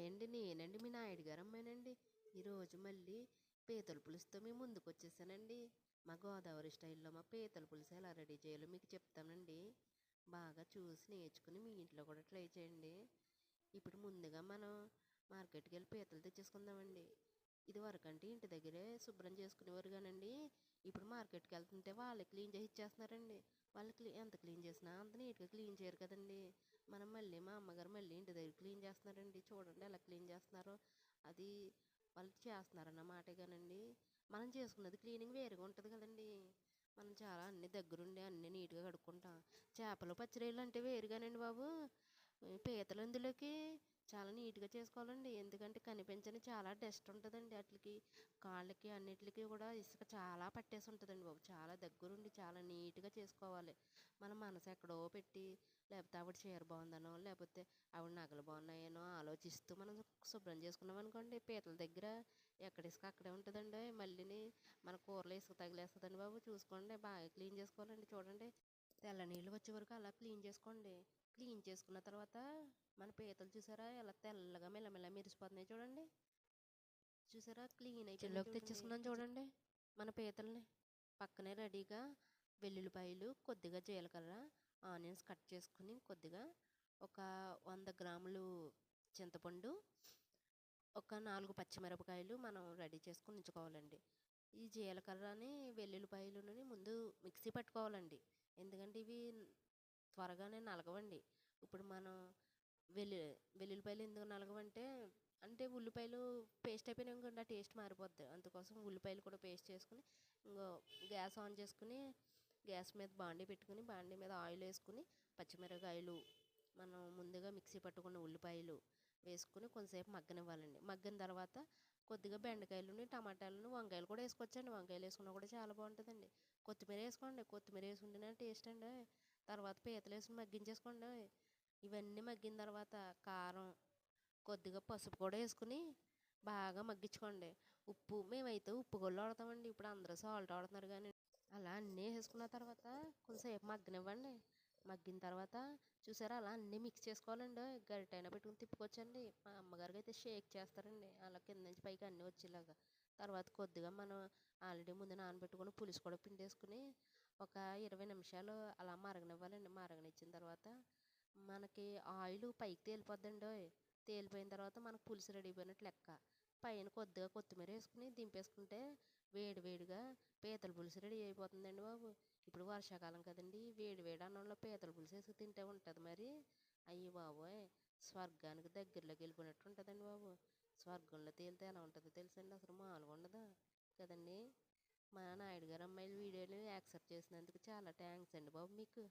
హాయండి అండి నేనండి మీ నాయుడు గారు అమ్మాయినండి ఈరోజు మళ్ళీ పీతల పులుసుతో మీ ముందుకు వచ్చేసానండి మా గోదావరి స్టైల్లో మా పీతల పులుసు ఎలా రెడీ చేయాలో మీకు చెప్తానండి. బాగా చూసి నేర్చుకుని మీ ఇంట్లో కూడా ట్రై చేయండి. ఇప్పుడు ముందుగా మనం మార్కెట్కి వెళ్ళి పీతలు తెచ్చేసుకుందామండి. ఇది వరకంటే ఇంటి దగ్గరే శుభ్రం చేసుకునేవారు కానండి. ఇప్పుడు మార్కెట్కి వెళ్తుంటే వాళ్ళే క్లీన్ చేసి ఇచ్చేస్తున్నారండి వాళ్ళు క్లీ ఎంత క్లీన్ చేసినా అంత నీట్గా క్లీన్ చేయరు కదండి. మనం మళ్ళీ మా అమ్మగారు మళ్ళీ ఇంటి దగ్గర క్లీన్ చేస్తున్నారండి. చూడండి ఎలా క్లీన్ చేస్తున్నారో. అది వాళ్ళు చేస్తున్నారన్నమాట కానండి. మనం చేసుకున్నది క్లీనింగ్ వేరుగా ఉంటుంది కదండి. మనం చాలా అన్ని దగ్గరుండి అన్ని నీట్గా కడుక్కుంటాం. చేపలు పచ్చిరొయ్యలు అంటే వేరుగానండి బాబు. పీతలు చాలా నీట్గా చేసుకోవాలండి. ఎందుకంటే కనిపించని చాలా డస్ట్ ఉంటుందండి వాటికి కాళ్ళకి అన్నిటికి కూడా ఇసుక చాలా పట్టేసి ఉంటుందండి బాబు. చాలా దగ్గరుండి చాలా నీట్గా చేసుకోవాలి. మన మనసు ఎక్కడో పెట్టి లేకపోతే ఆవిడ చీర బాగుందనో లేకపోతే ఆవిడ నగలు బాగున్నాయనో ఆలోచిస్తూ మనం శుభ్రం చేసుకున్నాం అనుకోండి పీతల దగ్గర ఎక్కడ ఇసుక అక్కడే ఉంటుందండి. మళ్ళీని మన కూరలో ఇసుక తగిలేస్తుందండి బాబు. చూసుకోండి బాగా క్లీన్ చేసుకోవాలండి. చూడండి. తెల్ల నీళ్ళు వచ్చే వరకు అలా క్లీన్ చేసుకోండి. క్లీన్ చేసుకున్న తర్వాత మన పీతలు చూసారా? ఎలా తెల్లగా మెల్లమెల్ల మెరిసిపోతున్నాయి చూడండి. చూసారా? క్లీన్ అయిపోయి తెచ్చేసుకున్నాను చూడండి మన పీతల్ని. పక్కనే రెడీగా వెల్లుల్లిపాయలు కొద్దిగా జీలకర్ర ఆనియన్స్ కట్ చేసుకుని కొద్దిగా ఒక వంద గ్రాములు చింతపండు ఒక నాలుగు పచ్చిమిరపకాయలు మనం రెడీ చేసుకుని ఉంచుకోవాలండి. ఈ జీలకర్రని వెల్లుల్లిపాయలుని ముందు మిక్సీ పట్టుకోవాలండి. ఎందుకంటే ఇవి త్వరగానే నలగవండి. ఇప్పుడు మనం వెల్లు వెల్లుల్లిపాయలు ఎందుకు నలగవంటే అంటే ఉల్లిపాయలు పేస్ట్ అయిపోయినాయి ఇంకా ఆ టేస్ట్ మారిపోద్ది. అందుకోసం ఉల్లిపాయలు కూడా పేస్ట్ చేసుకుని ఇంకో గ్యాస్ ఆన్ చేసుకుని గ్యాస్ మీద బాండీ పెట్టుకుని బాండీ మీద ఆయిల్ వేసుకుని పచ్చిమిరపకాయలు మనం ముందుగా మిక్సీ పట్టుకున్న ఉల్లిపాయలు వేసుకుని కొంతసేపు మగ్గనివ్వాలండి. మగ్గిన తర్వాత కొద్దిగా బెండకాయలుని టమాటాలను వంకాయలు కూడా వేసుకోవచ్చండి. వంకాయలు వేసుకున్నా కూడా చాలా బాగుంటుందండి. కొత్తిమీర వేసుకోండి. కొత్తిమీర వేసుకుంటేనే టేస్ట్ అండి. తర్వాత పీతలు వేసుకుని మగ్గించేసుకోండి. ఇవన్నీ మగ్గిన తర్వాత కారం కొద్దిగా పసుపు కూడా వేసుకుని బాగా మగ్గించుకోండి. ఉప్పు మేమైతే ఉప్పు గొల్లు వాడతామండి. ఇప్పుడు అందరూ సాల్ట్ వాడుతున్నారు కానీ అలా అన్నీ వేసుకున్న తర్వాత కొంచెంసేపు మగ్గనివ్వండి. మగ్గిన తర్వాత చూసారా అలా అన్నీ మిక్స్ చేసుకోవాలండి. గరిటైనా పెట్టుకుని తిప్పుకోవచ్చండి. మా అమ్మగారికి అయితే షేక్ చేస్తారండి. అలా కింద నుంచి పైకి అన్నీ వచ్చేలాగా. తర్వాత కొద్దిగా మనం ఆల్రెడీ ముందు నానబెట్టుకుని పులుసు కూడా పిండేసుకుని ఒక ఇరవై నిమిషాలు అలా మరగనివ్వాలండి. మరగనిచ్చిన తర్వాత మనకి ఆయిల్ పైకి తేలిపోద్దండి తేలిపోయిన తర్వాత మనకు పులుసు రెడీ అయిపోయినట్టు లెక్క. పైన కొద్దిగా కొత్తిమీర వేసుకుని దింపేసుకుంటే వేడి వేడిగా పీతల పులుసు రెడీ అయిపోతుందండి బాబు. ఇప్పుడు వర్షాకాలం కదండి వేడి వేడి అన్నంలో పీతల పులుసు వేసుకు తింటే ఉంటుంది మరి. అయ్యి బాబోయ్ స్వర్గానికి దగ్గరలోకి వెళ్ళిపోయినట్టు ఉంటుందండి బాబు. స్వర్గంలో తేలితే ఎలా ఉంటుందో తెలుసండి అసలు మామూలుగా ఉండదు కదండి. మా నాయుడు గారు అమ్మాయిల వీడియోని యాక్సెప్ట్ చేసినందుకు చాలా థ్యాంక్స్ అండి బాబు మీకు.